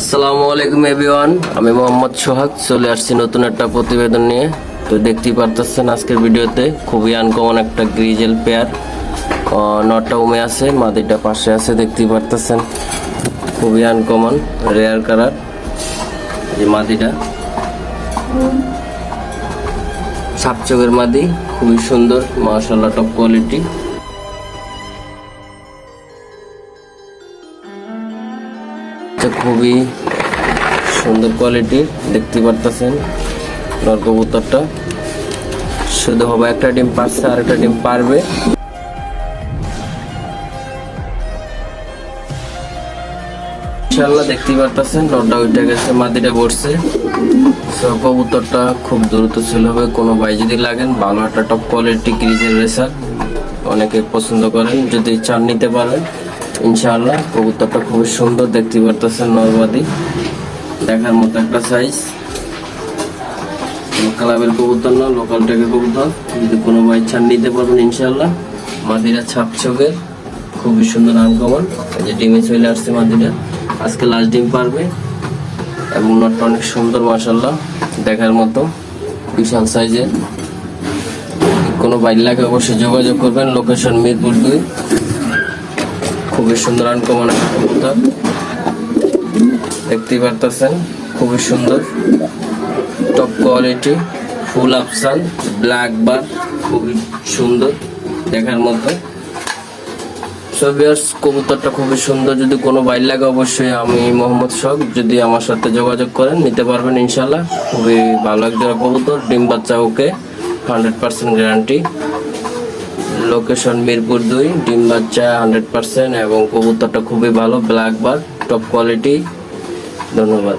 আসসালামু আলাইকুম এভরিওয়ান আমি মোহাম্মদ সোহাগ, চলে আসছি নতুন একটা প্রতিবেদন নিয়ে। তো দেখতেই পারতেছেন আজকের ভিডিওতে খুবই আনকমন একটা গ্রিজেল পেয়ার নটা উমে আছে, মাদিটা পাশে আছে, দেখতেই পারতেছেন। খুবই আনকমন রেয়ার কালার এই মাদিটা। সাপচকের মাদি, খুবই সুন্দর মাশাল্লাহ টপ কোয়ালিটি এটা খুবই সুন্দর কোয়ালিটির দেখতে পারতেছেন নর কবুতরটা। শুধু হবে একটা ডিম পারছে আর একটা ডিম পারবে। ইনশাল্লাহ দেখতেই পারতেছেন নটা উঠে গেছে মাদিটা পড়ছে। So, কবুতরটা খুব দ্রুত ছিল হবে। কোনো ভাই যদি লাগেন ভালো একটা টপ কোয়ালিটি গ্রিজের রেসার অনেকে পছন্দ করেন যদি চান নিতে পারেন। ইনশাআল্লাহ, কবুতরটা খুবই সুন্দর দেখতে পারতেছেন নর্মাদি। দেখার মতো একটা সাইজ ক্লাবের কবুতর না লোকাল টেকের কবুতর। যদি কোনো ভাই ছাড় নিতে পারবেন ইনশাআল্লাহ। মাদিরা ছাপ চোখের, খুবই সুন্দর আনকমন যে ডিমে চলে আসছে মাদিরা। আজকে লাস্ট ডিম পারবে। এবং নটটা অনেক সুন্দর মাসাল্লাহ দেখার মতো, বিশাল সাইজের কোনো বাইর লাগে অবশ্যই যোগাযোগ করবেন লোকেশন মিরপুর দুই। খুবই সুন্দর আনকমন একটা কবুতর দেখতেই পারতেছেন, খুবই সুন্দর। টপ কোয়ালিটি ফুল আফসান ব্ল্যাক বার খুবই সুন্দর দেখার মতো। সো ভিউয়ার্স কবুতরটা খুবই সুন্দর। যদি কোনো বাইর লাগে অবশ্যই আমি মোহাম্মদ শখ যদি আমার সাথে যোগাযোগ করেন, নিতে পারবেন ইনশাল্লাহ খুবই ভালো একজন কবুতর, ডিম বাচ্চা okay hundred percent guarantee location Mirpur দুই, ডিম বাচ্চা হান্ড্রেড পার্সেন্ট এবং কবুতরটা খুবই ভালো ব্ল্যাক বার টপ কোয়ালিটি ধন্যবাদ।